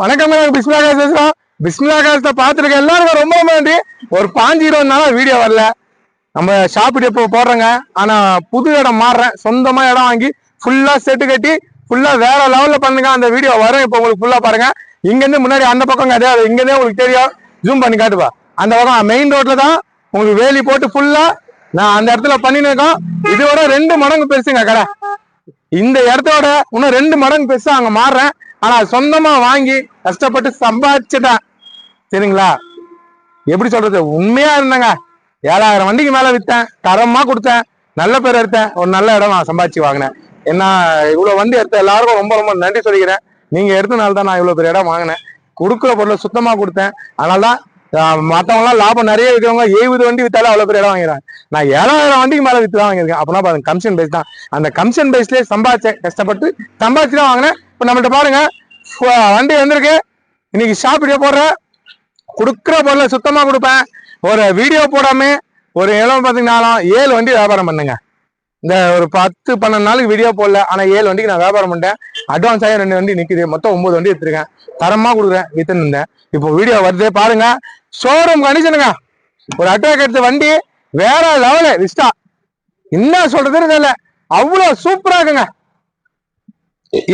வணக்கம் பிஸ்மிலா காசு பேசுறோம் பிஸ்மிலாகாசத்தை பார்த்துருக்க எல்லாருக்கும் ரொம்ப ரொம்ப நன்றி. ஒரு பாஞ்சு இருபது நாளா வீடியோ வரல. நம்ம ஷாப்பிட்டு இப்போ போடுறோங்க. ஆனா புது இடம் மாறுறேன். சொந்தமா இடம் வாங்கி ஃபுல்லா செட்டு கட்டி ஃபுல்லா வேற லெவல்ல பண்ணுங்க. அந்த வீடியோ வரும். இப்போ உங்களுக்கு ஃபுல்லா பாருங்க. இங்கேருந்து முன்னாடி அந்த பக்கம் கிடையாது இங்கேருந்தே உங்களுக்கு தெரியும். ஜூம் பண்ணி காட்டுப்பா. அந்த பக்கம் மெயின் ரோட்ல தான் உங்களுக்கு வேலி போட்டு ஃபுல்லா நான் அந்த இடத்துல பண்ணின்னு இதோட ரெண்டு மடங்கு பெருசுங்க கடை. இந்த இடத்தோட இன்னும் ரெண்டு மடங்கு பெருசா அங்க மாறுறேன். ஆனா சொந்தமா வாங்கி கஷ்டப்பட்டு சம்பாதிச்சுட்டேன் சரிங்களா? எப்படி சொல்றது? உண்மையா இருந்தேங்க. ஏழாயிரம் வண்டிக்கு மேல வித்தேன். தரமா கொடுத்தேன். நல்ல பேர் எடுத்தேன். ஒரு நல்ல இடம் நான் சம்பாதிச்சு வாங்கினேன். என்ன இவ்வளவு வண்டி எடுத்த எல்லாருக்கும் ரொம்ப ரொம்ப நன்றி சொல்லிக்கிறேன். நீங்க எடுத்தனால தான் நான் இவ்வளவு பெரிய இடம் வாங்கினேன். கொடுக்குற பொருளை சுத்தமா கொடுத்தேன். அதனாலதான் தான் லாபம் நிறைய விற்கிறவங்க எழுபது வண்டி வித்தாலும் அவ்வளவு பெரிய இடம் வாங்கிறாங்க நான் ஏழாயிரம் வண்டிக்கு மேல வித்து தான் வாங்கியிருக்கேன். அப்படின்னா பாருங்க கமிஷன் பேஸ் தான். அந்த கமிஷன் பேஸ்லயே சம்பாதிச்சேன். கஷ்டப்பட்டு சம்பாதிச்சு தான் வாங்கினேன். இப்போ நம்மள்ட்ட பாருங்க வண்டி வந்திருக்கு. இன்னைக்கு ஷாப் வீடியோ போடுறேன். கொடுக்குற பொருளை சுத்தமாக கொடுப்பேன். ஒரு வீடியோ போடாமல் ஒரு இளம் பார்த்தீங்கன்னாலும் ஏழு வண்டி வியாபாரம் பண்ணுங்க. இந்த ஒரு பத்து பன்னெண்டு நாளைக்கு வீடியோ போடல ஆனால் ஏழு வண்டிக்கு நான் வியாபாரம் பண்ணிட்டேன். அட்வான்ஸ் ஆகி ரெண்டு வண்டி நிற்குது மொத்தம் ஒம்பது வண்டி எடுத்துருக்கேன். தரமாக கொடுக்குறேன் வித்துன்னு இருந்தேன். இப்போ வீடியோ வருது பாருங்க. ஷோரூம் கண்டிஷனுங்க ஒரு அட்வாக் எடுத்த வண்டி வேற லெவலு விஸ்டா என்ன சொல்றதுன்னு தெரியல. அவ்வளோ சூப்பராக இருக்குங்க.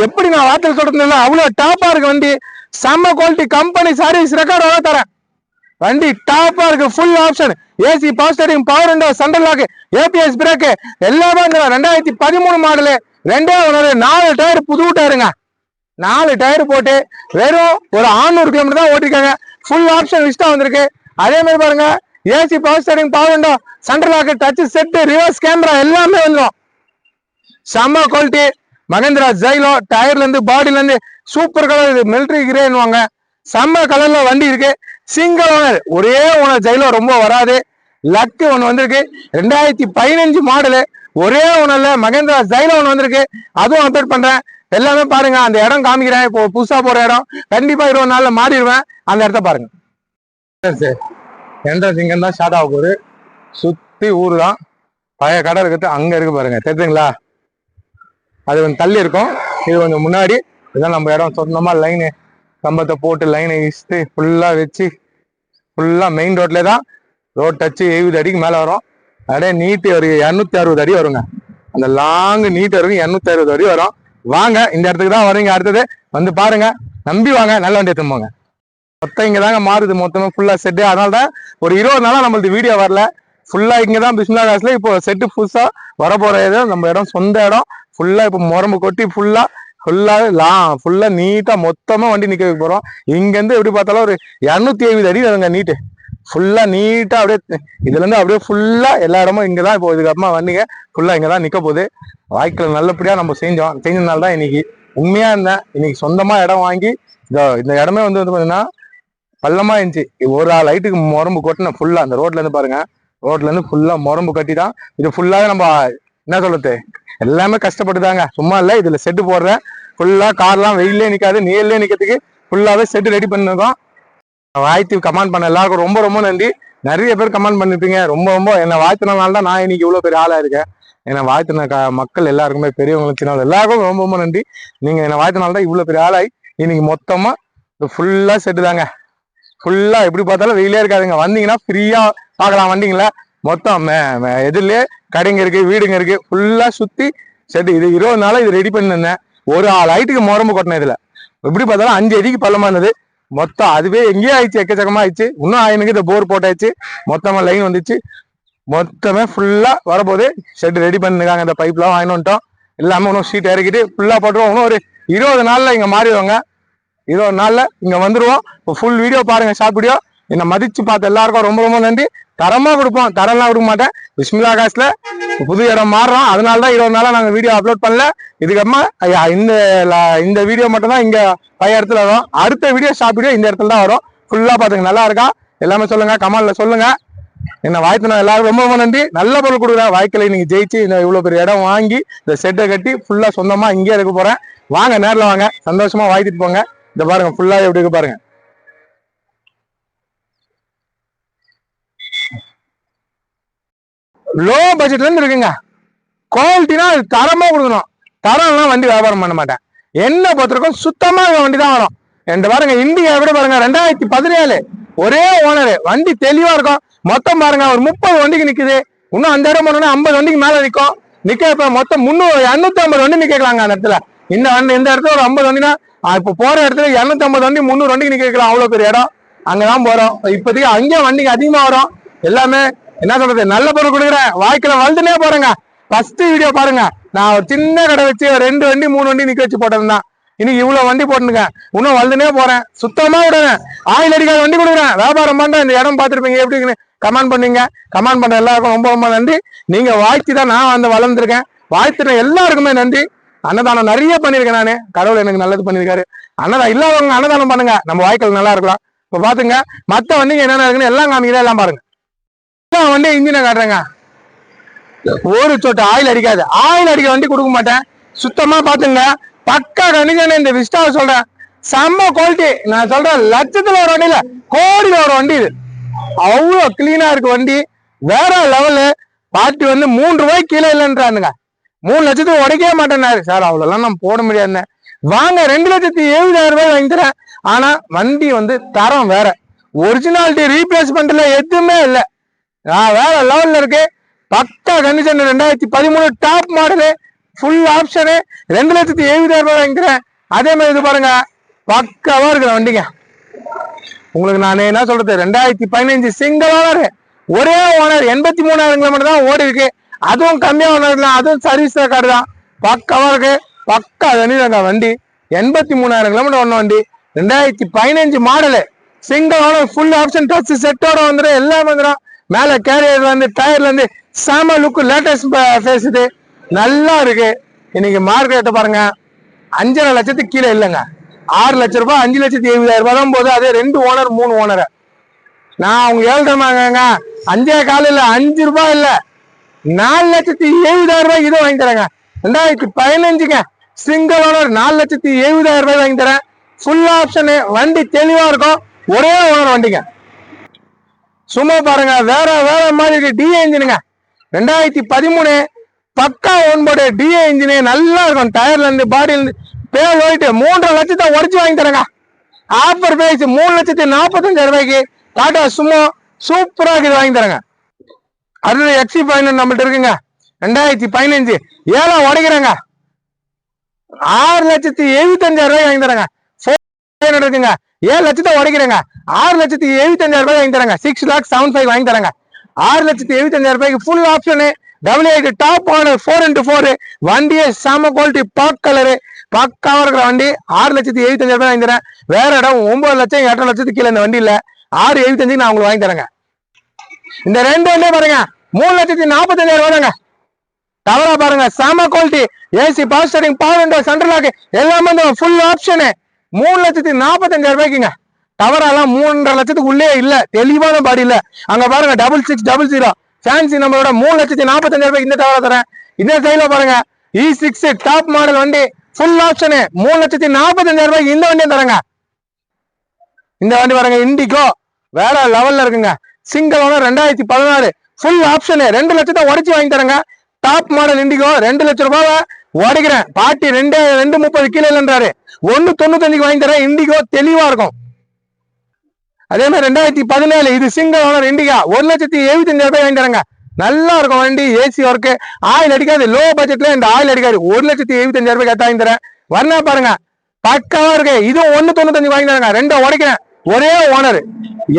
எப்படி நான் வாத்தல் சொல்றதுல அவ்வளவு டாப்பா இருக்கு வண்டி. செம்ம குவாலிட்டி கம்பெனி சர்வீஸ் ரெக்கார்டோட தரேன். வண்டி டாப்பா இருக்கு full option AC power steering power window central lock ABS brake எல்லாமே இந்த ரெண்டாயிரத்தி பதிமூணு மாடலு ரெண்டே ஒன்று நாலு டயர் புது டயருங்க நாலு டயர் போட்டு வெறும் ஒரு 600 கிலோமீட்டர் தான் ஓட்டிருக்காங்க. ஃபுல் ஆப்ஷன் விஸ்டா வந்திருக்கு. அதே மாதிரி பாருங்க AC power steering power window central lock touch set reverse camera எல்லாமே வந்துடும் செம்ம குவாலிட்டி மகேந்திரா ஜைலோ டயர்லேருந்து பாடியிலேருந்து சூப்பர் கலர் இது மிலிட்டரி கிரேன்வாங்க செம்ம கலரில் வண்டி இருக்கு. சிங்கிள் ஓனர் ஒரே ஓனர் ஜைலோ ரொம்ப வராது. லக்கு ஒன்று வந்திருக்கு. ரெண்டாயிரத்தி பதினஞ்சு மாடலு ஒரே ஓனர்ல மகேந்திரா ஜைலோ ஒன்று வந்திருக்கு. அதுவும் அப்டேட் பண்ணுறேன் எல்லாமே பாருங்க. அந்த இடம் காமிக்கிறேன். இப்போ புதுசாக போகிற இடம். கண்டிப்பாக இருபது நாளில் மாறிடுவேன். அந்த இடத்த பாருங்க. என்ட்ரன்ஸ் சிங்கம் தான் ஸ்டார்ட் ஆக போகுது? சுற்றி ஊர் தான் பழைய கடை இருக்குது. அங்கே இருக்கு பாருங்க. தெரியுதுங்களா அது கொஞ்சம் தள்ளி இருக்கும். இது கொஞ்சம் முன்னாடி. இதெல்லாம் நம்ம இடம். சொந்தமாக லைனு கம்பத்தை போட்டு லைனை இஸ்து ஃபுல்லாக வச்சு ஃபுல்லாக மெயின் ரோட்ல தான் ரோட் டச்சு எழுபது அடிக்கு மேலே வரும். அப்படியே நீட்டு ஒரு இரநூத்தி அறுபது அடி வருங்க. அந்த லாங் நீட்டு வரைக்கும் இரநூத்தி அறுபது அடி வரும். வாங்க இந்த இடத்துக்கு தான் வரீங்க அடுத்தது வந்து பாருங்க. நம்பி வாங்க. நல்ல வண்டி எடுத்துன்னு போங்க. மொத்தம் இங்கே தாங்க மாறுது. மொத்தமாக ஃபுல்லாக செட்டு அதனால தான் ஒரு இருபது நாளாக நம்மளுக்கு வீடியோ வரல. ஃபுல்லாக இங்கே தான் பிஸ்மிலா காசில் இப்போ செட்டு புதுசாக வர இடம் நம்ம இடம் சொந்த இடம். ஃபுல்லா இப்போ முரம்பு கொட்டி ஃபுல்லா ஃபுல்லாவே லா ஃபுல்லா நீட்டா மொத்தமா வண்டி நிக்க வைக்க போறோம். இங்க இருந்து எப்படி பார்த்தாலும் ஒரு இரநூத்தி எழுபது அடி வருங்க நீட்டு ஃபுல்லா நீட்டா அப்படியே இதுல இருந்து அப்படியே ஃபுல்லா எல்லா இடமும் இங்கே தான் இப்போ இதுக்கப்புறமா வண்டிங்க ஃபுல்லா இங்கே தான் நிக்க போகுது. வாய்க்கில் நல்லபடியா நம்ம செஞ்சோம். செஞ்சதுனால தான் இன்னைக்கு. உண்மையா இருந்தேன் இன்னைக்கு சொந்தமா இடம் வாங்கி இதோ இந்த இடமே வந்து வந்து பாத்தீங்கன்னா பள்ளமா இருந்துச்சு. ஒரு ஆள் லைட்டுக்கு முரம்பு கொட்டின ஃபுல்லா அந்த ரோட்ல இருந்து பாருங்க. ரோட்ல இருந்து ஃபுல்லா முரம்பு கட்டி தான் இது ஃபுல்லாவே நம்ம என்ன சொல்லுது எல்லாமே கஷ்டப்பட்டுதாங்க. சும்மா இல்லை இதுல செட்டு போடுறேன். ஃபுல்லா கார்லாம் வெயிலே நிக்காது நீர்லயே நிக்கிறதுக்கு ஃபுல்லாவே செட்டு ரெடி பண்ணிருக்கோம். வாழ்த்து கமெண்ட் பண்ண எல்லாருக்கும் ரொம்ப ரொம்ப நன்றி. நிறைய பேர் கமெண்ட் பண்ணிருப்பீங்க. ரொம்ப ரொம்ப என்னை வாழ்த்தினால தான் நான் இன்னைக்கு இவ்வளவு பெரிய ஆளா இருக்கேன். என்னை வாழ்த்தின க- மக்கள் எல்லாருக்குமே பெரியவங்களுக்கு எல்லாருக்கும் ரொம்ப ரொம்ப நன்றி. நீங்க என்னை வாழ்த்தினால தான் இவ்வளவு பெரிய ஆளாய் இன்னைக்கு மொத்தமா ஃபுல்லா செட்டு தாங்க. ஃபுல்லா எப்படி பார்த்தாலும் வெயிலே இருக்காதுங்க. வந்தீங்கன்னா ஃப்ரீயா பார்க்கலாம். வந்தீங்களா மொத்தம் எதிரிலே கடைங்க இருக்கு வீடுங்க இருக்கு ஃபுல்லா சுத்தி செட்டு. இது இருபது நாளா இது ரெடி பண்ணிருந்தேன் ஒரு ஆள் ஹைட்டுக்கு முரம்பு கொட்டினேன் இதுல. எப்படி பார்த்தாலும் அஞ்சு அடிக்கு பள்ளமானது மொத்தம் அதுவே எங்கேயே ஆயிடுச்சு எக்கச்சக்கமா ஆயிடுச்சு. இன்னும் ஆயினுக்கு இந்த போர் போட்டாச்சு. மொத்தமா லைன் வந்துச்சு. மொத்தமே ஃபுல்லா வரபோது ஷெட் ரெடி பண்ணிருக்காங்க இந்த பைப்லாம் வாங்கிட்டு வந்துட்டோம். எல்லாமே இன்னும் ஷீட் இறக்கிட்டு ஃபுல்லா போட்டுருவோம். இன்னும் ஒரு இருபது நாள்ல இங்க மாறிடுவாங்க. இருபது நாள்ல இங்க வந்துருவோம். இப்போ ஃபுல் வீடியோ பாருங்க ஷாப் வீடியோ என்னை மதிச்சு பார்த்த எல்லாருக்கும் ரொம்ப ரொம்ப நன்றி. தரமா கொடுப்போம் தரம்லாம் கொடுக்க மாட்டேன். விஸ்மிலா காசுல புது இடம் மாறுறோம் அதனால தான் இருபது நாளா நாங்க வீடியோ அப்லோட் பண்ணல. இதுக்கப்புறமா இந்த இந்த வீடியோ மட்டும் தான் இங்க பழைய இடத்துல வரும். அடுத்த வீடியோ ஷார்ட் வீடியோ இந்த இடத்துல தான் வரும். ஃபுல்லா பாத்துங்க நல்லா இருக்கா? எல்லாமே சொல்லுங்க. கமெண்ட்ல சொல்லுங்க. என்ன வாய்ப்பு எல்லாரும் ரொம்ப ரொம்ப நன்றி. நல்ல பொருள் கொடுக்குறேன் வாய்க்கலை நீங்க ஜெயிச்சு இந்த இவ்வளவு பெரிய இடம் வாங்கி இந்த செட்டை கட்டி ஃபுல்லா சொந்தமா இங்கே இருக்க போறேன். வாங்க நேரில் வாங்க. சந்தோஷமா வாழ்த்திட்டு போங்க. இந்த பாருங்க. ஃபுல்லா எப்படி இருக்கு பாருங்க. லோ பட்ஜெட்ல இருந்து இருக்குங்க. குவாலிட்டினா அது தரமா கொடுக்கணும். தரம்லாம் வண்டி வியாபாரம் பண்ண மாட்டேன். என்ன பொறுத்திருக்கும்? சுத்தமா இருக்க வண்டி தான் வரும். ரெண்டு பாருங்க இந்தியா விட பாருங்க ரெண்டாயிரத்தி பதினேழு. ஒரே ஓனர். வண்டி தெளிவா இருக்கும். மொத்தம் பாருங்க ஒரு முப்பது வண்டிக்கு நிக்குது. இன்னும் அந்த இடம் போனோம்னா ஐம்பது வண்டிக்கு மேல நிக்கும். நிக்க இப்ப மொத்தம் முந்நூறு இரநூத்தி ஐம்பது வண்டி நிக்கலாங்க அந்த இடத்துல. இந்த வண்டி இந்த இடத்துல ஒரு ஐம்பது வண்டினா இப்ப போற இடத்துல இரநூத்தி ஐம்பது வண்டி முந்நூறு வண்டிக்கு நிக்கலாம் அவ்வளவு பெரிய இடம். அங்கதான் போறோம். இப்போதைக்கு அங்கேயும் வண்டிக்கு அதிகமா வரும். எல்லாமே என்ன சொல்றது? நல்ல பொருள் கொடுக்குறேன். வாழ்க்கையில வளர்ந்துனே போறேங்க. ஃபர்ஸ்ட் வீடியோ பாருங்க. நான் ஒரு சின்ன கடை வச்சு ஒரு ரெண்டு வண்டி மூணு வண்டி நிக்க வச்சு போட்டதுதான். இன்னைக்கு இவ்வளவு வண்டி போட்டுங்க இன்னும் வளர்ந்துனே போறேன். சுத்தமா விடுறேன். ஆயில் அடிக்காத வண்டி கொடுக்குறேன். வியாபாரம் பண்றேன். இந்த இடம் பார்த்துருப்பீங்க. எப்படி கமெண்ட் பண்ணீங்க. கமெண்ட் பண்ண எல்லாருக்கும் ரொம்ப ரொம்ப நன்றி. நீங்க வாழ்த்தி தான் நான் வந்து வளர்ந்துருக்கேன். வாழ்த்துன எல்லாருக்குமே நன்றி. அன்னதானம் நிறைய பண்ணிருக்கேன் நானு. கடவுள் எனக்கு நல்லது பண்ணிருக்காரு அன்னதானம் இல்லாதவங்க அன்னதானம் பண்ணுங்க. நம்ம வாழ்க்கையில் நல்லா இருக்கலாம். இப்ப பாத்துங்க. மத்த வண்டிங்க என்னென்ன இருக்குன்னு எல்லாம் காமிக்கிறேன். எல்லாம் பாருங்க. வண்டி இன்ஜினை காட்டுறேங்க. ஒரு சொட்டு ஆயில் அடிக்காது. ஆயில் அடிக்க வண்டி கொடுக்க மாட்டேன். சுத்தமா பாத்துங்க பக்கா கணிஜன் இந்த விஸ்டாவை சொல்றேன். செம்ம குவாலிட்டி நான் சொல்றேன் லட்சத்துல ஒரு வண்டி கோடியில ஒரு வண்டி இது. அவ்வளவு கிளீனா இருக்கு வண்டி. வேற லெவலு பார்ட்டி வந்து மூன்று ரூபாய் கீழே இல்லைன்றானுங்க. மூணு லட்சத்துக்கு உடைக்கவே மாட்டேன்னாரு சார் அவ்வளோலாம் நான் போட முடியாதுன்னு வாங்க ரெண்டு லட்சத்தி எழுபதாயிரம் ரூபாய் வாங்கி தரேன் ஆனா வண்டி வந்து தரம் வேற. ஒரிஜினாலிட்டி ரீப்ளேஸ்மெண்ட்ல எதுவுமே இல்லை. வேற லெவல்ல இருக்கு. பக்கா கண்டிஷன் ரெண்டாயிரத்தி பதிமூணு டாப் மாடலு ஃபுல் ஆப்ஷனு ரெண்டு லட்சத்தி எழுபதாயிரம் ரூபாய் வாங்கிக்கிறேன். அதே மாதிரி இது பாருங்க பக்காவா இருக்கிற வண்டிங்க. உங்களுக்கு நான் என்ன சொல்றது? ரெண்டாயிரத்தி பதினஞ்சு சிங்கிள் ஓனர் ஒரே ஓனர் எண்பத்தி மூணாயிரம் கிலோமீட்டர் தான் ஓடி இருக்கு. அதுவும் கம்மியா ஓனர் தான் அதுவும் சர்வீஸ் ரெக்கார்டு தான். பக்காவா இருக்கு. பக்கா தனிதாங்க வண்டி. எண்பத்தி மூணாயிரம் கிலோமீட்டர் ஒன்று வண்டி. ரெண்டாயிரத்தி பதினஞ்சு model single owner full option touch செட்டோட வந்துடும் எல்லாம் வந்துடும் மேல கேரியர்ல வந்து டயர்ல இருந்து லேட்டஸ்ட் ஃபேஸ் நல்லா இருக்கு. இன்னைக்கு மார்க்கெட்டை பாருங்க. அஞ்சரை லட்சத்துக்கு கீழே இல்லைங்க. ஆறு லட்ச ரூபாய் அஞ்சு லட்சத்தி எழுபதாயிரம் ரூபாய் தான் போது அதே ரெண்டு ஓனர் மூணு ஓனர் நான் அவங்க ஏழ்றமாங்க அஞ்சே கால இல்ல அஞ்சு ரூபாய் இல்ல. நாலு லட்சத்தி எழுபதாயிரம் ரூபாய் இதை வாங்கி தரேங்க. ரெண்டாயிரத்தி பதினஞ்சுங்க. சிங்கிள் ஓனர் நாலு லட்சத்தி எழுபதாயிரம் ரூபாய் வாங்கி தரேன். ஃபுல் ஆப்ஷனு வண்டி தெளிவா இருக்கும். ஒரே ஓனர் வண்டிங்க. சும்மா பாருங்க வேற வேற மாதிரி இருக்கு. டிஏ இன்ஜினுங்க ரெண்டாயிரத்தி பதிமூணு பக்கா ஒன்பது டிஏ இன்ஜினு நல்லா இருக்கும். டயர்ல இருந்து பாடியில இருந்து பேர் ஓடிட்டு மூன்றரை லட்சத்தை உடச்சு வாங்கி தரேங்க. ஆஃபர் பிரைஸ் மூணு லட்சத்தி நாற்பத்தஞ்சாயிரம் ரூபாய்க்கு டாடா சும்மா சூப்பராக இருக்குது வாங்கி தரேங்க. அடுத்தது எக்ஸி பதினொன்று நம்மள்ட்ட இருக்குங்க. ரெண்டாயிரத்தி பதினஞ்சு ஏழாம் உடைக்கிறேங்க. ஆறு லட்சத்தி எழுபத்தஞ்சாயிரம் ரூபாய் வாங்கி தரேங்க. இருக்குங்க ஏழு லட்சத்தை உடைக்கிறேங்க. ஆறு லட்சத்தி எழுபத்தஞ்சாயிரம் ரூபாய் வாங்கி தரேங்க. சிக்ஸ் லேக் செவன் ஃபைவ் வாங்கி தரேங்க. ஆறு லட்சத்தி எழுபத்தஞ்சாயிரம் ரூபாய்க்கு full option double eight top owner four into four வண்டியே செம குவாலிட்டி பாக் கலரு பக்காவாக இருக்கிற வண்டி ஆறு லட்சத்தி எழுபத்தஞ்சாயிரம் ரூபாய் வாங்கி தரேன். வேற இடம் ஒன்பது லட்சம் எட்டரை லட்சத்துக்கு கீழே இந்த வண்டி இல்லை. ஆறு எழுபத்தஞ்சுக்கு நான் உங்களுக்கு வாங்கி தரேங்க. இந்த ரெண்டு வண்டியும் பாருங்க. மூணு லட்சத்தி நாற்பத்தஞ்சாயிரம் ரூபாய் தாங்க. டவரா பாருங்க. செம quality AC power steering power window central lock எல்லாமே இந்த ஃபுல் ஆப்ஷனு மூணு லட்சத்தி நாற்பத்தஞ்சாயிரம் ரூபாய்க்குங்க. டவரெல்லாம் மூன்றரை லட்சத்துக்கு உள்ளே இல்லை. தெளிவான பாடி இல்லை. அங்கே பாருங்க double six double zero fancy நம்மளோட மூணு லட்சத்தி நாற்பத்தஞ்சாயிரம் ரூபாய்க்கு இந்த டவரை தரேன். இந்த சைடில் பாருங்க. இ சிக்ஸ் டாப் மாடல் வண்டி. ஃபுல் ஆப்ஷனு மூணு லட்சத்தி நாற்பத்தஞ்சாயிரம் ரூபாய்க்கு இந்த வண்டியும் தரேங்க. இந்த வண்டி பாருங்க இண்டிகோ வேற லெவல்ல இருக்குங்க. சிங்கிள் ஓனர் ரெண்டாயிரத்தி பதினாறு. ஃபுல் ஆப்ஷனு ரெண்டு லட்சத்தை உடச்சி வாங்கி தரேங்க. டாப் மாடல் இண்டிகோ ரெண்டு லட்ச ரூபாவை உடைக்கிறேன் பாட்டி ரெண்டு ரெண்டு முப்பது கீழே இல்லைன்றாரு. ஒன்னு தொண்ணூத்தஞ்சுக்கு வாங்கி தரேன். இண்டிகோ தெளிவா இருக்கும். அதே மாதிரி ரெண்டாயிரத்தி பதினேழு இது சிங்கிள் ஓனர் இண்டிகா ஒரு லட்சத்தி எழுபத்தஞ்சாயிரம் ரூபாய் வாங்கி தரேங்க. நல்லா இருக்கும் வண்டி ஏசி ஒர்க்கு ஆயில் அடிக்காது. லோ பட்ஜெட்ல இந்த ஆயில் அடிக்காது. ஒரு லட்சத்தி எழுபத்தஞ்சாயிரம் ரூபாய் கட்ட வாங்கி தரேன். வரணா பாருங்க. பக்காவா இருக்கு. இதுவும் ஒன்னு தொண்ணூத்தஞ்சு வாங்கி தரேங்க. ரெண்டும் உடைக்கிறேன். ஒரே ஓனர்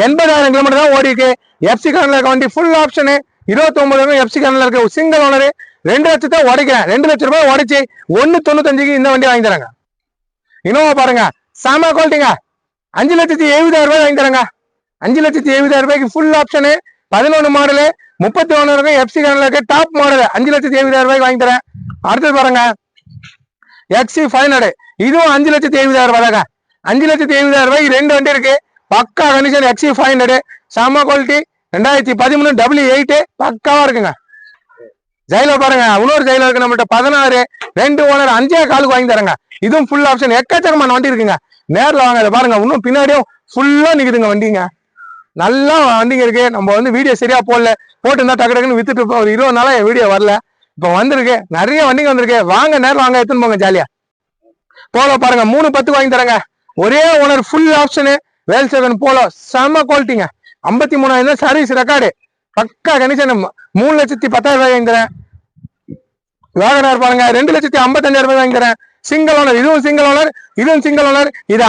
எண்பதாயிரம் கிலோமீட்டர் தான் ஓடி இருக்கு எஃப்சி கார்ல இருக்க வண்டி ஃபுல் ஆப்ஷனு இருபத்தி ஒன்பதாயிரம் எஃப்சி கார்ல இருக்க சிங்கிள் ஓனர் ரெண்டு லட்சத்தை உடைக்கிறேன். ரெண்டு லட்ச ரூபாய் உடைச்சி ஒன்னு தொண்ணூத்தஞ்சுக்கு இந்த வண்டி வாங்கி தரேங்க. இன்னோவா பாருங்க. செம குவாலிட்டிங்க அஞ்சு லட்சத்தி எழுபதாயிரம் ரூபாய் வாங்கி தரேங்க. அஞ்சு லட்சத்தி எழுபதாயிரம் ரூபாய்க்கு ஃபுல் ஆப்ஷனு பதினொன்று மாடலு முப்பத்தி ஒன்று இருக்கு எஃப்சி கரண்ட்ல இருக்கு டாப் மாடல் அஞ்சு லட்சத்தி எழுபதாயிரம் ரூபாய்க்கு வாங்கி தரேன். அடுத்தது பாருங்க. எக்ஸி ஃபைவ் ஹண்ட்ரட் இதுவும் அஞ்சு லட்சத்தி எழுபதாயிரம் ரூபாய் தாங்க. அஞ்சு லட்சத்தி எழுபதாயிரம் ரூபாய்க்கு ரெண்டு வண்டி இருக்கு. பக்கா கண்டிஷன் எக்ஸி ஃபைவ் ஹண்ட்ரட் செம குவாலிட்டி ரெண்டாயிரத்தி பதிமூணு டபுள்யூ எயிட்டு பக்காவாக இருக்குங்க. ஜெயில பாருங்க. இன்னொரு ஜெயில இருக்கு நம்மள்ட்ட. பதினாறு ரெண்டு ஓனர் அஞ்சே காலுக்கு வாங்கி தரேங்க. இதுவும் ஃபுல் ஆப்ஷன் எக்கச்சக்கமான வண்டி இருக்குங்க. நேரில் வாங்க இதை பாருங்க. இன்னும் பின்னாடியும் ஃபுல்லா நிக்குதுங்க வண்டிங்க. நல்லா வண்டிங்க இருக்கு. நம்ம வந்து வீடியோ சரியா போடல. போட்டு இருந்தா டக்கு டக்குன்னு வித்துட்டு ஒரு இருபது நாளா என் வீடியோ வரல. இப்போ வந்திருக்கு. நிறைய வண்டிங்க வந்திருக்கு. வாங்க நேரில் வாங்க. எடுத்துன்னு போங்க ஜாலியா போல பாருங்க. மூணு பத்து வாங்கி தரேங்க. ஒரே ஓனர் ஃபுல் ஆப்ஷனு வேல் செவன் போலோ. செம குவாலிட்டிங்க ஐம்பத்தி மூணாயிரம் சர்வீஸ் ரெக்கார்டு பக்கா கணிசன் மூணு லட்சத்தி பத்தாயிரம் ரூபாய் வாங்கிக்கிறேன். வேகனார் பாருங்க ரெண்டு லட்சத்தி ஐம்பத்தஞ்சாயிரம் ரூபாய் வாங்கிக்கிறேன். சிங்கிள் ஓனர் இதுவும் சிங்கிள் ஓனர் இதுவும் சிங்கிள் ஓனர் இது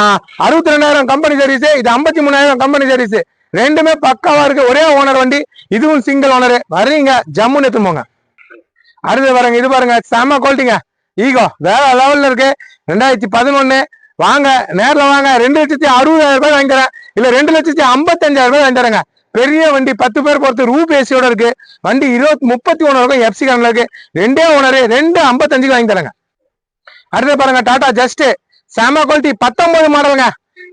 அறுபத்தி ரெண்டாயிரம் கம்பெனி சர்வீஸ் இது ஐம்பத்தி மூணாயிரம் கம்பெனி சர்வீஸ் ரெண்டுமே பக்காவா இருக்கு ஒரே ஓனர் வண்டி இதுவும் சிங்கிள் ஓனர் வர்றீங்க ஜம்முன்னு எடுத்து போங்க. அடுத்து பாருங்க இது பாருங்க செம குவாலிட்டிங்க ஈகோ வேற லெவல்ல இருக்கு. ரெண்டாயிரத்தி பதினொன்னு வாங்க நேரில் வாங்க ரெண்டு லட்சத்தி அறுபதாயிரம் ரூபாய் வாங்கிக்கிறேன். இல்ல ரெண்டு லட்சத்தி ஐம்பத்தஞ்சாயிரம் ரூபாய் வாங்கிக்கிறேங்க பெரிய வண்டி பத்து பேர் பொறுத்து ரூப் ஏசியோட இருக்கு. வண்டி இருபத்தி முப்பத்தி ஒன்று இருக்கும் எஃப்சி கண்ணில் இருக்கு. ரெண்டே ஓனரு ரெண்டு ஐம்பத்தஞ்சுக்கு வாங்கி தரேங்க. அடுத்து பாருங்க டாடா ஜஸ்ட் செம குவாலிட்டி பத்தொன்பது மாடலுங்க.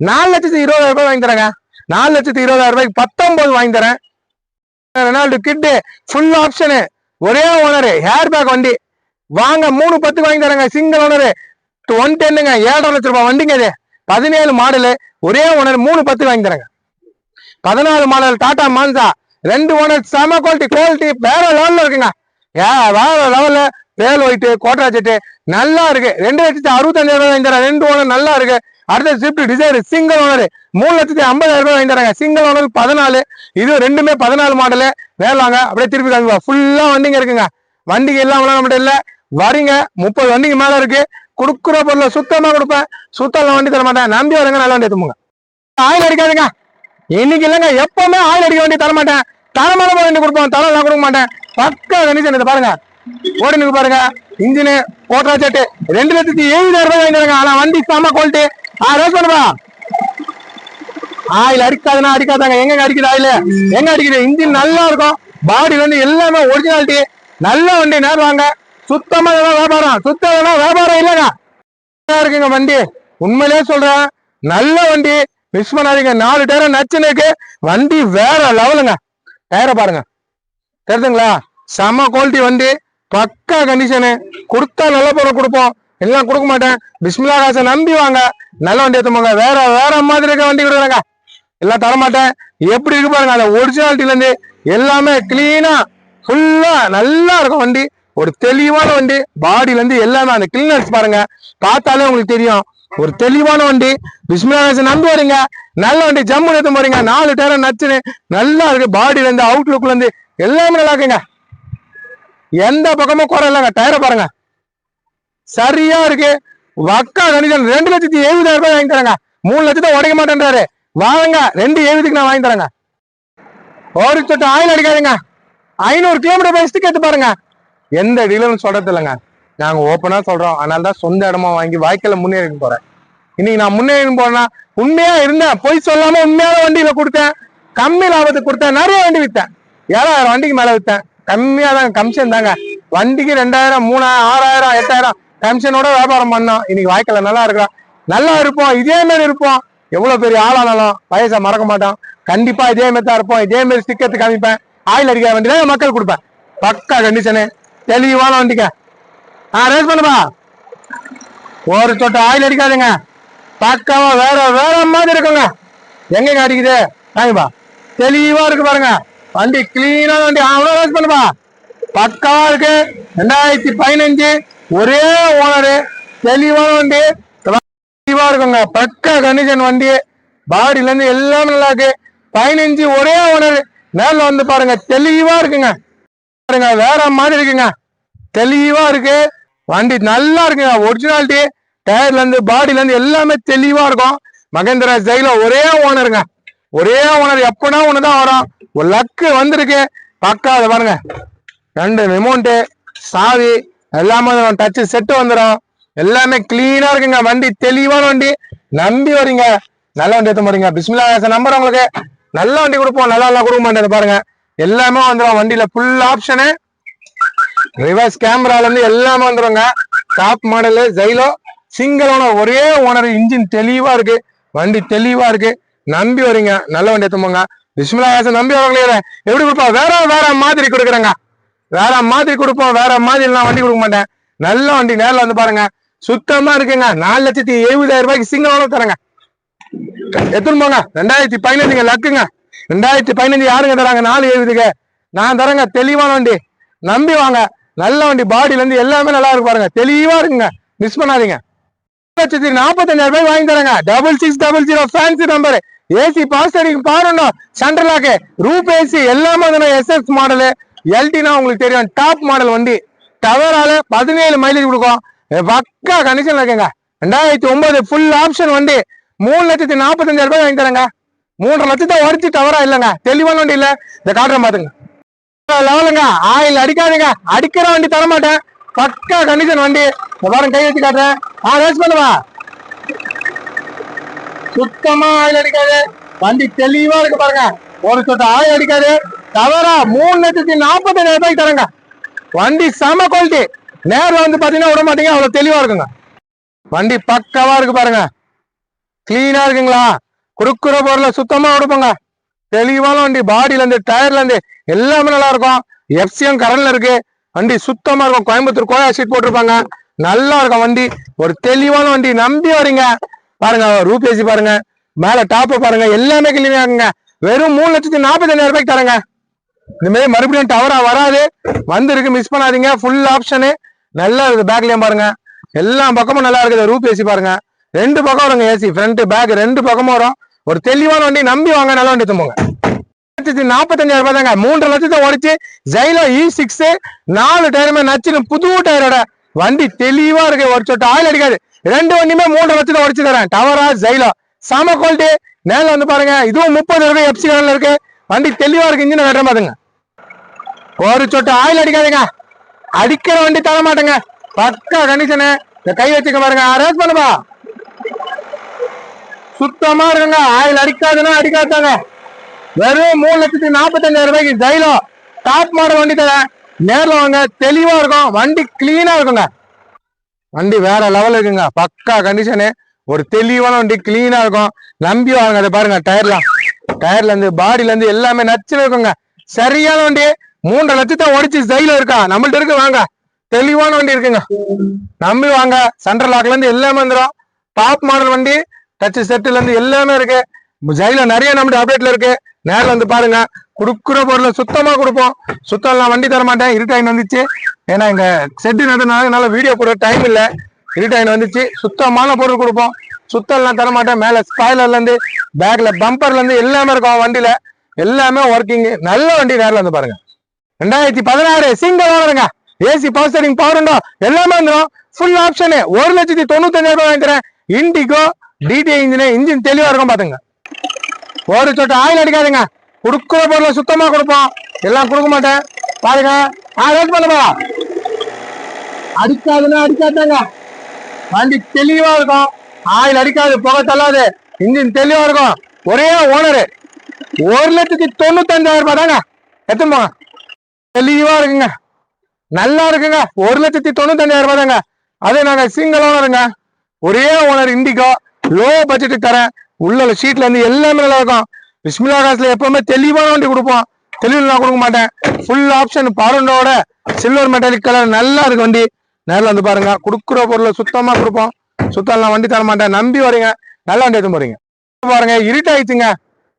நாலு லட்சத்தி இருபதாயிரம் ரூபாய் வாங்கி தரேங்க. நாலு லட்சத்தி இருபதாயிரம் ரூபாய்க்கு பத்தொன்பது வாங்கி தரேன். ரெனால்டு கிட்டு ஃபுல் ஆப்ஷனு ஒரே ஓனரு ஹேர் பேக் வண்டி. வாங்க மூணு பத்து வாங்கி தரேங்க. சிங்கிள் ஓனரு ஒன் டென்னுங்க ஏழரை லட்ச ரூபாய் வண்டிங்க இது. பதினேழு மாடலு ஒரே ஓனர் மூணு பத்து வாங்கி தரேங்க. பதினாலு மாடல் டாடா மான்சா. ரெண்டு ஓனர் செம குவாலிட்டி குவாலிட்டி வேற லெவலில் இருக்குங்க. ஏ வேற லெவலில் வேல் ஒயிட்டு கோட்டரா செட்டு நல்லா இருக்கு. ரெண்டு லட்சத்தி அறுபத்தஞ்சாயிரம் ரூபாய் தரேன் ரெண்டு ஓனர் நல்லா இருக்கு. அடுத்த ஸ்விஃப்ட் டிசைர் சிங்கிள் ஓனர் மூணு லட்சத்தி ஐம்பதாயிரம் ரூபாய் தராங்க சிங்கிள் ஓனர் பதினாலு. இது ரெண்டுமே பதினாலு மாடலு வேலாங்க. அப்படியே திருப்பி காமிப்பா ஃபுல்லாக வண்டிங்க இருக்குங்க. வண்டிக்கு எல்லாம் நம்மகிட்ட இல்லை. வரீங்க. முப்பது வண்டிக்கு மேலே இருக்கு. கொடுக்குற பொருளை சுத்தமாக கொடுப்பேன். சுத்தம் வண்டி தர மாட்டேன் நம்பி வரங்க நல்ல வண்டி எடுத்துங்க ஆயில் அடிக்காதுங்க. இன்னைக்கு இல்லைங்க எப்பவுமே ஆயில் அடிக்க வண்டி தர மாட்டேன். தரமான வண்டி கொடுப்போம் தலை எல்லாம் கொடுக்க மாட்டேன். பக்கா கண்டிஷன் இதை பாருங்க. ஓடினுக்கு பாருங்க. இன்ஜினு போட்டா செட்டு ரெண்டு லட்சத்தி எழுபதாயிரம் ரூபாய் வாங்கிடுங்க ஆனா வண்டி செம குவாலிட்டி ஆ ரேஸ் பண்ணுவா ஆயில் அடிக்காதுன்னா அடிக்காதாங்க. எங்க அடிக்குது ஆயில்? எங்க அடிக்குது? இன்ஜின் நல்லா இருக்கும். பாடி வந்து எல்லாமே ஒரிஜினாலிட்டி நல்ல வண்டி நேரம் வாங்க. சுத்தமா எல்லாம் வியாபாரம் சுத்தம் வியாபாரம் இல்லைங்க. இருக்குங்க வண்டி. உண்மையிலே சொல்றேன். நல்ல வண்டி. மிஸ் பண்ணாதீங்க. நாலு டயர் நச்சுனுக்கு. வண்டி வேற லெவலுங்க டயரை பாருங்க. தெரியுதுங்களா செம குவாலிட்டி வண்டி. பக்கா கண்டிஷனு கொடுத்தா நல்ல பொருள் கொடுப்போம். எல்லாம் கொடுக்க மாட்டேன். பிஸ்மிலா காசை நம்பி வாங்க. நல்ல வண்டி ஏற்றுமாங்க வேற வேற மாதிரி இருக்க வண்டி கொடுக்குறாங்க. எல்லாம் தரமாட்டேன் எப்படி இருக்கு பாருங்க. அந்த ஒரிஜினாலிட்டிலேருந்து எல்லாமே கிளீனா ஃபுல்லா நல்லா இருக்கும் வண்டி. ஒரு தெளிவான வண்டி. பாடியிலேருந்து எல்லாமே அந்த கிளீனர்ஸ் பாருங்க. பார்த்தாலே உங்களுக்கு தெரியும். ஒரு தெளிவான வண்டி. பிஸ்மிலா நம்பி வரீங்க. நல்ல வண்டி. ஜம்மு எடுத்து போறீங்க. நாலு டேரம் நச்சுன்னு நல்லா இருக்கு. பாடியில இருந்து அவுட்லுக்ல இருந்து எல்லாமே நல்லா இருக்குங்க. எந்த பக்கமும் குறை இல்லைங்க. டயரை பாருங்க. சரியா இருக்கு. வக்கா கணிதன் ரெண்டு லட்சத்தி எழுபதாயிரம் ரூபாய் வாங்கி தரேங்க. மூணு லட்சத்தை உடைக்க மாட்டேன்றாரு. வாங்க ரெண்டு எழுபதுக்கு நான் வாங்கி தரேங்க. ஒரு சொட்டு ஆயில் அடிக்காதுங்க. ஐநூறு கிலோமீட்டர் பேசிட்டு கேட்டு பாருங்க. எந்த டீலரும் சொல்றது இல்லைங்க நாங்க ஓப்பனா சொல்றோம். அதனால தான் சொந்த இடமா வாங்கி வாய்க்கல முன்னேறி போறேன். இன்னைக்கு நான் முன்னேறி போறேன்னா உண்மையா இருந்தேன். பொய் சொல்லாம உண்மையான வண்டியில கொடுத்தேன். கம்மி லாபத்துக்கு கொடுத்தேன். நிறைய வண்டி வித்தேன். ஏழாயிரம் வண்டிக்கு மேல வித்தேன். கம்மியா தான் கமிஷன் தாங்க. வண்டிக்கு ரெண்டாயிரம் மூணாயிரம் ஆறாயிரம் எட்டாயிரம் கமிஷனோட வியாபாரம் பண்ணோம். இன்னைக்கு வாய்க்கல நல்லா இருக்கிறோம் நல்லா இருப்போம். இதே மாதிரி இருப்போம். எவ்வளவு பெரிய ஆளானாலும் வயசை மறக்க மாட்டோம். கண்டிப்பா இதே மாதிரி தான் இருப்போம். இதே மாதிரி ஸ்டிக்கத்து காமிப்பேன். ஆயில் அடிக்கிற வண்டி தான் மக்கள் கொடுப்பேன். பக்கா கண்டிஷனு தெளிவான வண்டிக்க ஆ ரேஸ் பண்ணுப்பா ஒரு தொட்டு ஆயில் அடிக்காதுங்க. பக்காவா வேற வேற மாதிரி இருக்குங்க. எங்கங்க அடிக்குது? வாங்கிப்பா தெளிவா இருக்கு பாருங்க. வண்டி கிளீனா வண்டி அவ்வளோ ரேஸ் பண்ணுப்பா பக்காவா இருக்கு. ரெண்டாயிரத்தி பதினஞ்சு ஒரே ஓனரு தெளிவான வண்டி தெளிவா இருக்குங்க. பக்கா கண்டிஷன் வண்டி. பாடியில இருந்து எல்லாம் நல்லா இருக்கு. பதினஞ்சு ஒரே ஓனர் நேரில் வந்து பாருங்க தெளிவா இருக்குங்க. பாருங்க வேற மாதிரி இருக்குங்க. தெளிவா இருக்கு. வண்டி நல்லா இருக்குங்க ஒரிஜினாலிட்டி டயர்ல இருந்து பாடியில இருந்து எல்லாமே தெளிவா இருக்கும். மகேந்திரா ஜெயில ஒரே ஓனருங்க. ஒரே ஓனர் எப்பனா ஒண்ணுதான் வரும். ஒரு லக்கு வந்திருக்கு. பக்கா அதை பாருங்க. ரெண்டு ரிமோட்டு சாவி எல்லாமே டச்சு செட்டு வந்துடும் எல்லாமே கிளீனா இருக்குங்க. வண்டி தெளிவான வண்டி. நம்பி வரீங்க நல்ல வண்டி எடுத்து போறீங்க பிஸ்மிலா நம்பர் உங்களுக்கு. நல்ல வண்டி கொடுப்போம். நல்லா நல்லா கொடுக்க மாட்டேன். பாருங்க. எல்லாமே வந்துடும் வண்டியில ஃபுல் ஆப்ஷனு ரிவர்ஸ் கேமரால இருந்து எல்லாமே வந்துருங்க. Top model Xylo single owner ஒரே ஓனர் இன்ஜின் தெளிவா இருக்கு. வண்டி தெளிவா இருக்கு. நம்பி வரீங்க. நல்ல வண்டி எடுத்துப்போங்க பிஸ்மிலா ஹாசன் நம்பி வரங்களே எப்படி கொடுப்போம்? வேற வேற மாதிரி கொடுக்குறேங்க. வேற மாதிரி கொடுப்போம். வேற மாதிரி நான் வண்டி கொடுக்க மாட்டேன். நல்ல வண்டி நேரில் வந்து பாருங்க. சுத்தமா இருக்குங்க. நாலு லட்சத்தி எழுபதாயிரம் ரூபாய்க்கு சிங்கிள் ஓனர் தரேங்க. எடுத்துன்னு போங்க. ரெண்டாயிரத்தி பதினஞ்சுங்க லக்குங்க ரெண்டாயிரத்தி பதினஞ்சு யாருங்க தராங்க? நாலு எழுபதுக்கு. நான் தரேங்க. தெளிவான வண்டி. நம்பி வாங்க. நல்ல வண்டி பாடியில இருந்து எல்லாமே நல்லா இருக்கு பாருங்க. தெளிவா இருக்குங்க. மிஸ் பண்ணாதீங்க. லட்சத்தி நாற்பத்தஞ்சாயிரம் ரூபாய் வாங்கி தரேங்க. Double six double zero fancy number AC power steering பாருண்டா சென்ட்ரலாக்கு ரூப் ஏசி எல்லாமே வந்து எஸ்எஸ் மாடலு எல்டினா உங்களுக்கு தெரியும். டாப் மாடல் வண்டி. டவரால பதினேழு மைலேஜ் கொடுக்கும். பக்கா கண்டிஷன்ல இருக்குங்க. ரெண்டாயிரத்தி ஒன்பது ஃபுல் ஆப்ஷன் வண்டி. மூணு லட்சத்தி நாற்பத்தஞ்சாயிரம் ரூபாய் வாங்கி தரேங்க. மூன்றரை லட்சத்தை உடச்சு டவரா இல்லைங்க. தெளிவான வண்டி இல்லை. இந்த காட்டுறேன் பாத்துங்க. லெவலுங்க. ஆயில் அடிக்காதுங்க. அடிக்கிற வண்டி தர மாட்டேன் பக்கா கண்டிஷன் வண்டி. இந்த கை வச்சு காட்டுறேன். ஆ ரேஸ் பண்ணுவா. சுத்தமா ஆயில் அடிக்காது. வண்டி தெளிவா இருக்கு பாருங்க. ஒரு சொட்டு ஆயில் அடிக்காது. தவறா மூணு லட்சத்தி நாற்பத்தஞ்சாயிரம் ரூபாய்க்கு தரேங்க. வண்டி செம குவாலிட்டி நேரில் வந்து பாத்தீங்கன்னா விட மாட்டீங்க. அவ்வளவு தெளிவா இருக்குங்க. வண்டி பக்காவா இருக்கு பாருங்க. கிளீனா இருக்குங்களா? குறுக்குற பொருளை சுத்தமா விடுப்போங்க தெளிவான வண்டி பாடியிலேருந்து டயர்லேருந்து எல்லாமே நல்லா இருக்கும் எஃப்சிஎம் கரண்ட்ல இருக்கு. வண்டி சுத்தமாக இருக்கும். கோயம்புத்தூர் கோயா சீட் போட்டிருப்பாங்க. நல்லா இருக்கும் வண்டி. ஒரு தெளிவான வண்டி. நம்பி வரீங்க. பாருங்க ரூபேசி பாருங்க. மேல டாப்பை பாருங்க. எல்லாமே கிளீனா இருக்குங்க. வெறும் மூணு லட்சத்தி நாற்பத்தஞ்சாயிரம் ரூபாய்க்கு தரங்க. இந்த மாதிரி மறுபடியும் டவரா வராது. வந்திருக்கு மிஸ் பண்ணாதீங்க. ஃபுல் ஆப்ஷனு நல்லா இருக்குது பேக்லயும் பாருங்க. எல்லா பக்கமும் நல்லா இருக்குது. ரூப் ஏசி பாருங்க. ரெண்டு பக்கம் வருங்க ஏசி ஃப்ரண்ட் பேக் ரெண்டு பக்கமும் வரும். ஒரு தெளிவான வண்டி நம்பி வாங்க நல்ல வண்டி தும்போங்க லட்சத்தி நாற்பத்தஞ்சாயிரம் ரூபாய் தாங்க. மூன்று லட்சத்தை உடைச்சு ஜைலோ இ சிக்ஸ் நாலு டயருமே நச்சுன்னு புது டயரோட வண்டி தெளிவா இருக்கு. ஒரு சொட்டு ஆயில் அடிக்காது. ரெண்டு வண்டியுமே மூன்று லட்சத்தை உடைச்சு தரேன். டவரா ஜைலோ சாம குவாலிட்டி நேரில் வந்து பாருங்க. இதுவும் முப்பது இருக்கு எஃப்சி இருக்கு. வண்டி தெளிவா இருக்கு. இன்ஜின் கட்டுற பாத்துங்க. ஒரு சொட்டு ஆயில் அடிக்காதுங்க. அடிக்கிற வண்டி தர மாட்டேங்க பக்கா கண்டிஷனு இந்த கை வச்சுக்க பாருங்க. அரேஞ்ச் பண்ணுப்பா. சுத்தமா இருக்குங்க ஆயில் அடிக்காதுன்னா அடிக்காதாங்க. வெறும் மூணு லட்சத்தி நாற்பத்தஞ்சாயிரம் ரூபாய்க்கு ஜெயிலோ டாப் மாடல் வண்டி தரேன். நேரில் வாங்க. தெளிவா இருக்கும். வண்டி கிளீனா இருக்குங்க. வண்டி வேற லெவல் இருக்குங்க. பக்கா கண்டிஷனு ஒரு தெளிவான வண்டி கிளீனா இருக்கும். நம்பி வாங்க. அதை பாருங்க. டயர்லாம் டயர்ல இருந்து பாடியில இருந்து எல்லாமே நச்சுன்னு இருக்குங்க. சரியான வண்டி. மூன்றரை லட்சத்தை உடைச்சு ஜெயில இருக்கா? நம்மள்ட்ட இருக்கு. வாங்க. தெளிவான வண்டி இருக்குங்க. நம்பி வாங்க. சென்ட்ரல் லாக்ல இருந்து எல்லாமே வந்துடும் டாப் மாடல் வண்டி. டச் செட்டுல இருந்து எல்லாமே இருக்கு. ஜெயில நிறைய நம்மகிட்ட அப்டேட்ல இருக்கு. நேரில் வந்து பாருங்க. கொடுக்குற பொருளை சுத்தமா கொடுப்போம். சுத்தம் நான் வண்டி தர மாட்டேன். இருட்டாயின் வந்துச்சு. ஏன்னா இங்க செட்டு நடந்தனால என்னால வீடியோ போடுற டைம் இல்லை. இருட்டாயின் வந்துச்சு. சுத்தமான பொருள் கொடுப்போம். சுத்தம் எல்லாம் தர மாட்டேன். மேல ஸ்பாய்லர்ல இருந்து பேக்ல பம்பர்ல இருந்து எல்லாமே இருக்கும் வண்டியில. எல்லாமே ஒர்க்கிங் நல்ல வண்டி நேரில் வந்து பாருங்க. ரெண்டாயிரத்தி பதினாறு சிங்கிள் ஓனருங்க ஏசி பவர் ஸ்டேரிங் பவர் உண்டோ எல்லாமே வந்துடும் ஃபுல் ஆப்ஷனு ஒரு லட்சத்தி தொண்ணூத்தஞ்சாயிரம் ரூபாய் வாங்கிக்கிறேன் இண்டிகோ டிடிஐ இன்ஜினே இன்ஜின் தெளிவாக இருக்கும் பாத்துங்க. ஒரு சொட்டு ஆயில் அடிக்காதுங்க. கொடுக்குற பொருளை சுத்தமாக கொடுப்போம். எல்லாம் கொடுக்க மாட்டேன். பாருங்க. ஆ ரேட் பண்ணுமா அடிக்காதுன்னா அடிக்காதாங்க. வண்டி தெளிவாக இருக்கும். ஆயில் அடிக்காது புகை தள்ளாது. இன்ஜின் தெளிவாக இருக்கும். ஒரே ஓனரு ஒரு லட்சத்தி தொண்ணூத்தஞ்சாயிரம் ரூபாய் தாங்க. எத்தனை போங்க. இருக்குங்க. நல்லா இருக்குங்க. ஒரு லட்சத்தி தொண்ணூத்தஞ்சாயிரம் ரூபாய் தாங்க. அதே நாங்கள் சிங்கிள் ஓனருங்க ஒரே ஓனர் இண்டிகோ லோ பட்ஜெட்டுக்கு தரேன். உள்ள சீட்ல இருந்து எல்லாமே நல்லா இருக்கும். விஸ்மிலா காசுல எப்பவுமே தெளிவான வண்டி கொடுப்போம். தெளிவு நான் கொடுக்க மாட்டேன். ஃபுல் ஆப்ஷன் பரண்டோட சில்வர் மெட்டாலிக் கலர் நல்லா இருக்கு வண்டி. நேரில் வந்து பாருங்க. கொடுக்குற பொருளை சுத்தமா கொடுப்போம். சுத்தம் நான் வண்டி தர மாட்டேன் நம்பி வரீங்க. நல்ல வண்டி எடுத்து போறீங்க. பாருங்க இருட்டாயிடுச்சுங்க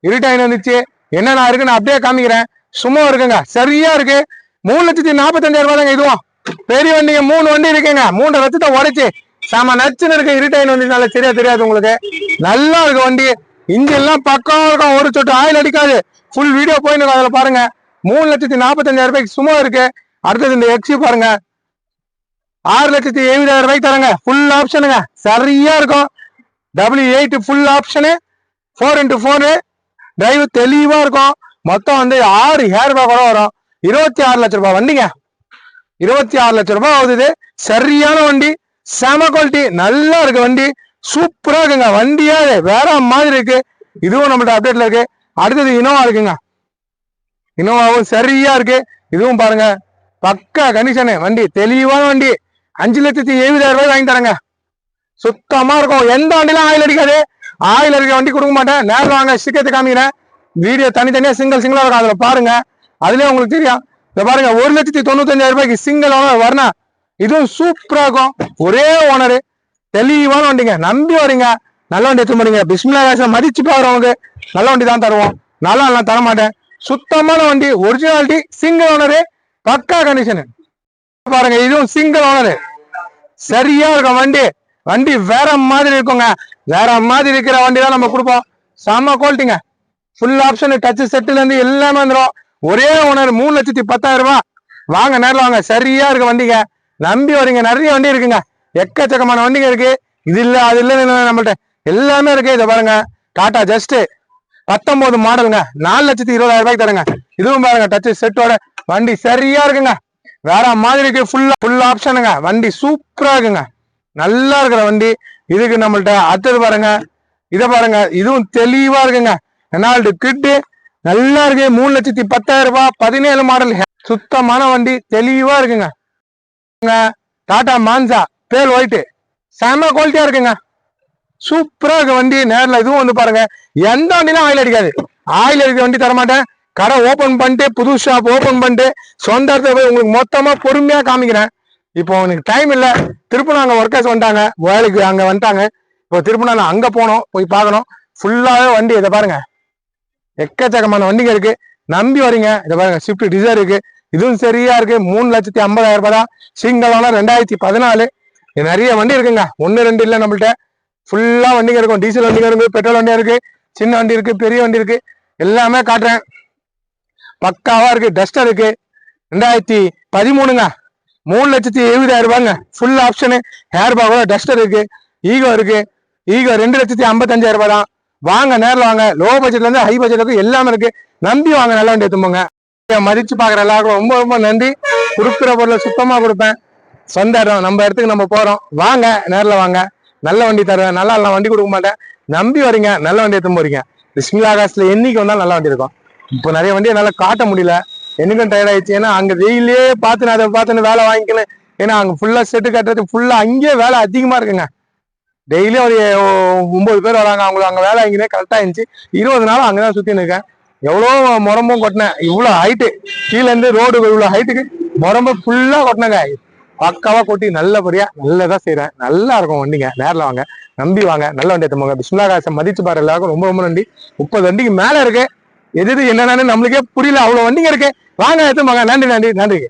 இருட்டாயின்னு வந்துச்சு. என்னென்ன இருக்குன்னு அப்படியே காமிக்கிறேன். சும்மா இருக்குங்க. சரியா இருக்கு. மூணு லட்சத்தி நாற்பத்தஞ்சாயிரம் ரூபாய் தாங்க இதுவும். பெரிய வண்டிங்க. மூணு வண்டி இருக்குங்க. மூன்று லட்சத்தை உடைச்சு. செம நச்சுன்னு இருக்கு இருட்டைன் வண்டினால சரியா தெரியாது உங்களுக்கு. நல்லா இருக்கு வண்டி. இன்ஜின் எல்லாம் பக்கம் இருக்கும் ஒரு சொட்டு ஆயில் அடிக்காது. ஃபுல் வீடியோ போயின்னு அதுல பாருங்க. மூணு லட்சத்தி நாற்பத்தஞ்சாயிரம் ரூபாய்க்கு சும்மா இருக்கு. அடுத்தது இந்த எக்ஸி பாருங்க. ஆறு லட்சத்தி எழுபதாயிரம் ரூபாய்க்கு தரங்க. ஃபுல் ஆப்ஷனுங்க சரியா இருக்கும். W eight full option four into four drive தெளிவா இருக்கும். மொத்தம் வந்து ஆறு ஹேர் ரூபாய் கூட வரும். இருபத்தி ஆறு லட்ச ரூபாய் வண்டிங்க. இருபத்தி ஆறு லட்ச ரூபாய் ஆகுது சரியான வண்டி. செம குவாலிட்டி நல்லா இருக்கு வண்டி. சூப்பரா இருக்குங்க. வண்டியே வேற மாதிரி இருக்கு. இதுவும் நம்மள்ட்ட அப்டேட்ல இருக்கு. அடுத்தது இனோவா இருக்குங்க. இனோவாவும் சரியா இருக்கு. இதுவும் பாருங்க. பக்கா கண்டிஷனு வண்டி தெளிவான வண்டி. அஞ்சு லட்சத்தி எழுபதாயிரம் ரூபாய் வாங்கி தரேங்க. சுத்தமா இருக்கும். எந்த வண்டிலும் ஆயில் அடிக்காது. ஆயில் அடிக்க வண்டி கொடுக்க மாட்டேன். நேரில் வாங்க. சீக்கிரத்தை காமிக்கிறேன். வீடியோ தனித்தனியா சிங்கிள் சிங்கிளா இருக்கும் அதுல பாருங்க. அதுலயே உங்களுக்கு தெரியும். இதை பாருங்க. ஒரு லட்சத்தி தொண்ணூத்தஞ்சாயிரம் ரூபாய்க்கு சிங்கிள் வரணும் இதுவும் சூப்பரா இருக்கும். ஒரே ஓனரு தெளிவான வண்டிங்க. நம்பி வரீங்க. நல்ல வண்டி எடுத்து போறீங்க. பிஸ்மிலா காசை மதிச்சு பாக்குறவங்க நல்ல வண்டி தான் தருவோம். நல்லா நல்லா தர மாட்டேன். சுத்தமான வண்டி ஒரிஜினாலிட்டி சிங்கிள் ஓனரு பக்கா கண்டிஷனு பாருங்க இதுவும் சிங்கிள் ஓனரு சரியா இருக்கும் வண்டி. வண்டி வேற மாதிரி இருக்குங்க. வேற மாதிரி இருக்கிற வண்டி தான் நம்ம கொடுப்போம். செம குவாலிட்டிங்க ஃபுல் ஆப்ஷன் டச் செட்டுல இருந்து எல்லாமே வந்துடும் ஒரே ஓனர் மூணு லட்சத்தி பத்தாயிரம் ரூபாய். வாங்க நேரில் வாங்க. சரியா இருக்கு வண்டிங்க. நம்பி வரீங்க நிறைய வண்டி இருக்குங்க. எக்கச்சக்கமான வண்டிங்க இருக்கு. இது இல்லை அது இல்லைன்னு நம்மள்ட்ட எல்லாமே இருக்கு. இதை பாருங்க. டாடா ஜஸ்ட் பத்தொன்பது மாடலுங்க. நாலு லட்சத்தி இருபதாயிரம் ரூபாய்க்கு தருங்க. இதுவும் பாருங்க டச் செட்டோட வண்டி சரியா இருக்குங்க. வேற மாதிரி இருக்கு ஃபுல்லா ஃபுல் ஆப்ஷனுங்க வண்டி சூப்பரா இருக்குங்க. நல்லா இருக்கிற வண்டி. இதுக்கு நம்மள்ட்ட அடுத்தது பாருங்க. இதை பாருங்க. இதுவும் தெளிவா இருக்குங்க. ரெனால்டு கிட்டு நல்லா இருக்கு. மூணு லட்சத்தி பத்தாயிரம் ரூபாய். பதினேழு மாடல். சுத்தமான வண்டி. தெளிவா இருக்குங்க. டாடா மான்சா பேல் ஒயிட்டு செம குவாலிட்டியா இருக்குங்க. சூப்பரா இருக்கு வண்டி நேரில் இதுவும் வந்து பாருங்க. எந்த வண்டிலும் ஆயில் அடிக்காது. ஆயில் அடிக்கிற வண்டி தரமாட்டேன். கடை ஓபன் பண்ணிட்டு புது ஷாப் ஓபன் பண்ணிட்டு சொந்த இடத்துல போய் உங்களுக்கு மொத்தமா பொறுமையா காமிக்கிறேன். இப்போ எனக்கு டைம் இல்ல. திருப்பணம் ஒர்க்கர்ஸ் வந்துட்டாங்க. வேலைக்கு அங்க வந்துட்டாங்க. இப்போ திருப்பணம் அங்க போனோம். போய் பார்க்கணும். ஃபுல்லாவே வண்டி இதை பாருங்க. எக்கச்சக்கமான வண்டிங்க இருக்கு. நம்பி வரீங்க இதை பாருங்க ஸ்விஃப்ட் டிசைர் இருக்கு. இதுவும் சரியா இருக்கு. மூணு லட்சத்தி ஐம்பதாயிரம் ரூபாய் தான். சிங்களம்னா ரெண்டாயிரத்தி பதினாலு. நிறைய வண்டி இருக்குங்க. ஒன்னு ரெண்டு இல்லை நம்மள்ட்ட. ஃபுல்லா வண்டிங்க இருக்கும். டீசல் வண்டிங்க இருக்கு பெட்ரோல் வண்டி இருக்கு சின்ன வண்டி இருக்கு பெரிய வண்டி இருக்கு. எல்லாமே காட்டுறேன். பக்காவா இருக்கு. டஸ்டர் இருக்கு. ரெண்டாயிரத்தி பதிமூணுங்க. மூணு லட்சத்தி எழுபதாயிரம் ரூபாய்ங்க. ஃபுல் ஆப்ஷனு ஹேர் கூட டஸ்டர் இருக்கு. ஈகோ இருக்கு. ஈகோ ரெண்டு லட்சத்தி ஐம்பத்தஞ்சாயிரம் ரூபாய் தான். வாங்க நேரில் வாங்க. லோ பட்ஜெட்ல இருந்து ஹை பட்ஜெட் இருக்கு எல்லாமே இருக்கு. நம்பி வாங்க நல்ல வண்டி எடுத்துப்போங்க மதிச்சு பாக்குற எல்லாருக்கும் ரொம்ப ரொம்ப நன்றி. கொடுக்குற பொருளை சுத்தமா கொடுப்பேன். சொந்த இடம் நம்ம இடத்துக்கு நம்ம போறோம். வாங்க நேர்ல வாங்க. நல்ல வண்டி தருவேன். நல்லா எல்லாம் வண்டி கொடுக்க மாட்டேன். நம்பி வரீங்க நல்ல வண்டி எடுத்து போறீங்க. பிஸ்மிலா காசுல என்னைக்கு வந்தாலும் நல்ல வண்டி இருக்கும். இப்போ நிறைய வண்டியை நல்லா காட்ட முடியல. எனக்கும் டயர்ட் ஆயிடுச்சு. ஏன்னா அங்க வெயிலே பார்த்து நான் அதை பார்த்து வேலை வாங்கிக்கணும் ஏன்னா அங்க ஃபுல்லா செட்டு கட்டுறது ஃபுல்லா அங்கேயே வேலை அதிகமா இருக்குங்க. டெய்லியும் ஒரு ஒன்பது பேர் வராங்க. அவங்களுக்கு அங்க வேலை வாங்கினே கரெக்டா இருந்துச்சு. இருபது நாள் அங்கதான் சுத்தி இருக்கேன். எவ்வளோ முரம்பும் கொட்டினேன். இவ்வளோ ஹைட்டு கீழேருந்து ரோடு இவ்வளோ ஹைட்டுக்கு முரம்பு ஃபுல்லாக கொட்டினங்க. பக்காவாக கொட்டி நல்லபடியாக நல்லதாக செய்கிறேன் நல்லா இருக்கும் வண்டிங்க. நேரில் வாங்க. நம்பி வாங்க. நல்ல வண்டி எடுத்துவாங்க பிஸ்மிலா காசை மதிச்சு பாரு எல்லாருக்கும். ரொம்ப ரொம்ப நன்றி. முப்பது வண்டிக்கு மேலே இருக்கு. எது எது என்னன்னு நம்மளுக்கே புரியல. அவ்வளோ வண்டிங்க இருக்கு. வாங்க எடுத்துவாங்க நன்றி நன்றி நன்றி.